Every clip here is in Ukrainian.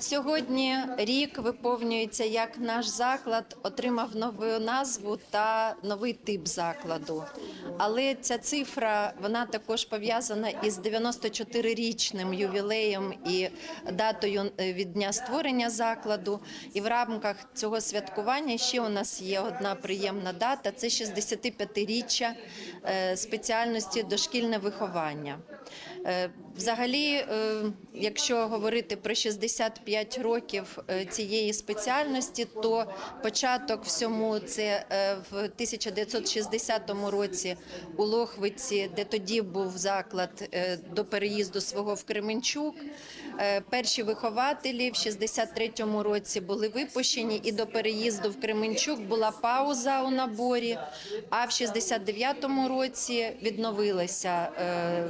Сьогодні рік виповнюється, як наш заклад отримав нову назву та новий тип закладу. Але ця цифра вона також пов'язана із 94-річним ювілеєм і датою е, від дня створення закладу. І в рамках цього святкування ще у нас є одна приємна дата: це 65-річчя е, спеціальності дошкільне виховання. Е, Взагалі, е, якщо говорити про 65 років е, цієї спеціальності, то початок всьому це в 1960 році у Лохвиці, де тоді був заклад до переїзду свого в Кременчук. Е, Перші вихователі в 63-му році були випущені, і до переїзду в Кременчук була пауза у наборі. А в 69-му році відновилися е,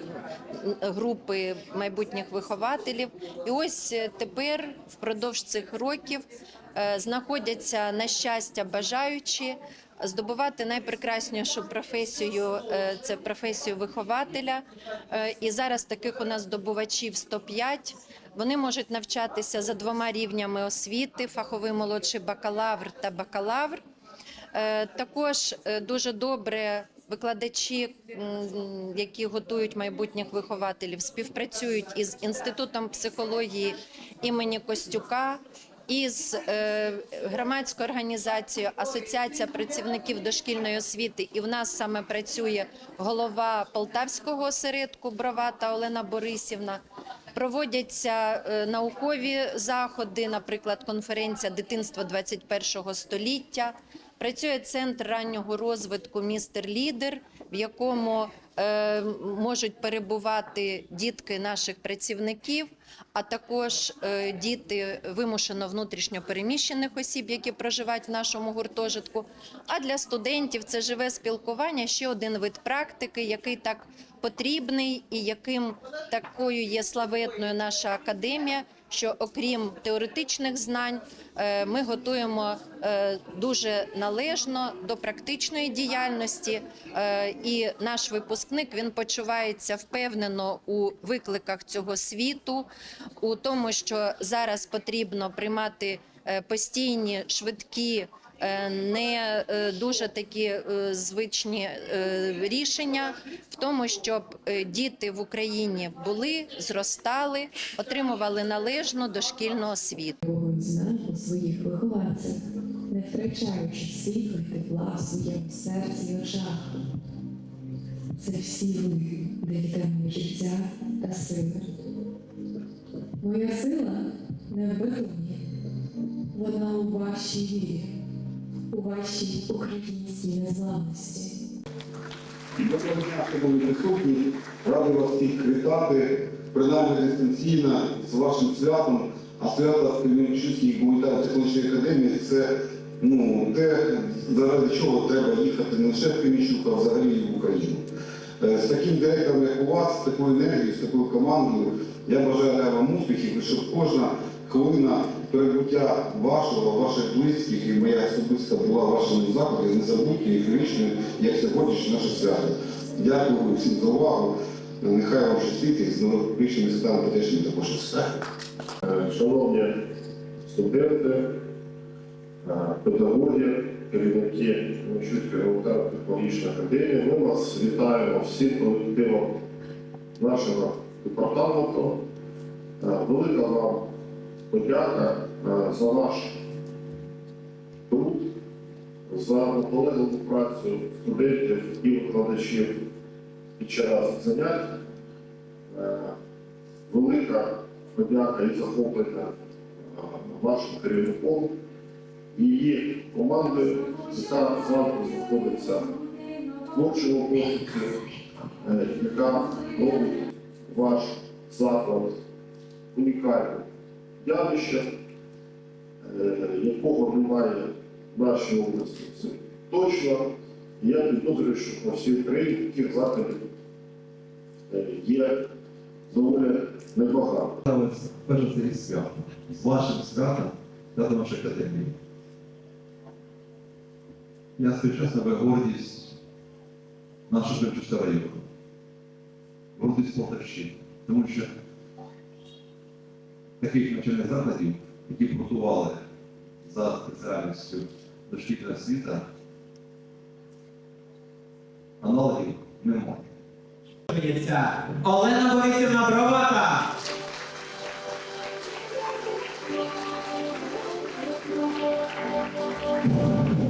групи майбутніх вихователів. І ось е, тепер, впродовж цих років, знаходяться на щастя бажаючі здобувати найпрекраснішу професію е, це професію вихователя. Е, І зараз таких у нас здобувачів 105. Вони можуть навчатися за двома рівнями освіти: фаховий молодший бакалавр та бакалавр. Е, Також дуже добре викладачі, які готують майбутніх вихователів, співпрацюють із інститутом психології імені Костюка. Із е, громадською організацією Асоціація працівників дошкільної освіти, і в нас саме працює голова Полтавського осередку Бровата Олена Борисівна. Проводяться е, наукові заходи, наприклад, конференція дитинство 21 століття. Працює центр раннього розвитку Містер Лідер, в якому можуть перебувати дітки наших працівників, а також е, діти вимушено внутрішньо переміщених осіб, які проживають в нашому гуртожитку. А для студентів це живе спілкування, ще один вид практики, який так потрібний і яким такою є славетною наша академія. Що окрім теоретичних знань, е, ми готуємо е, дуже належно до практичної діяльності, Е, і наш випускник він почувається впевнено у викликах цього світу, у тому, що зараз потрібно приймати постійні швидкі. Е, Не е, дуже такі е, звичні рішення в тому, щоб діти в Україні були, зростали, отримували належну дошкільну освіту. У своїх вихованцях, не втрачаючи світла й тепла в своєму серці й очах. Це всі ви даєте життя та сили. Моя сила не в бетоні, вона у вашій вірі, у вашій українській незламності. Доброго дня, шановні присутні. Радий вас всіх вітати, принаймні дистанційно з вашим святом. А свято в Кременчуцькій гуманітарно-технологічній академії це ну, те, заради чого треба їхати не лише в Кременчук, а взагалі в Україну. Е, З таким директором, як у вас, з такою енергією, з такою командою, я бажаю вам успіхів, щоб кожна хвилина перебуття вашого, ваших близьких і моя особиста була в вашому закладі незабутньою і героїчною, як сьогоднішнє наше свято. Дякую всім за увагу. Нехай вам щастить і з новопричними святами не також щастить. Е, Шановні студенти, е, педагоги, керівники Мичуцької гуманітарно-технологічної академії, ми вас вітаємо всім колективом нашого департаменту. Е, Велика вам подяка е, за ваш труд, за наполегливу працю студентів і викладачів під час занять. Е, Велика подяка і захоплення е, вашим керівником і її командою, яка завжди знаходиться в творчому е, яка робить ваш заклад унікальним явищем, е, якого немає в нашій області. Це точно. Я підозрюю, що по всій Україні таких закладів е, є доволі небагато. Ставиться перш за все свято. З вашим святом свято нашої академії. Я чесно, ви гордість нашого Кримчуцького району. Гордість Полтавщини. Тому що таких навчальних закладів, які готували за спеціальністю дошкільна освіта, аналогів немає. Олена Борисівна Бровата. Почесною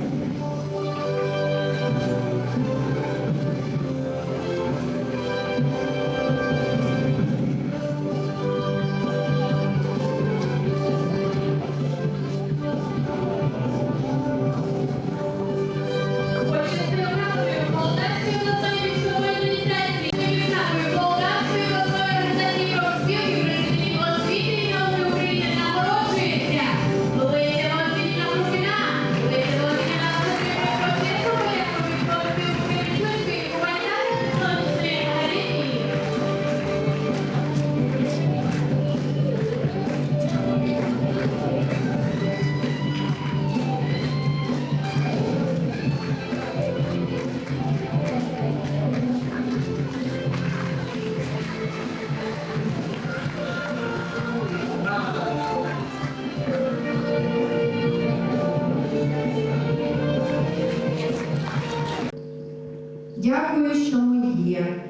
Дякую, що ми є.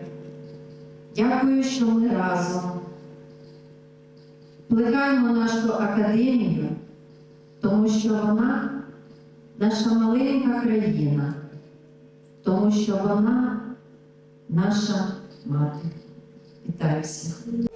Дякую, що ми разом. Плекаємо нашу академію, тому що вона наша маленька країна, тому що вона наша мати. Вітаю всіх.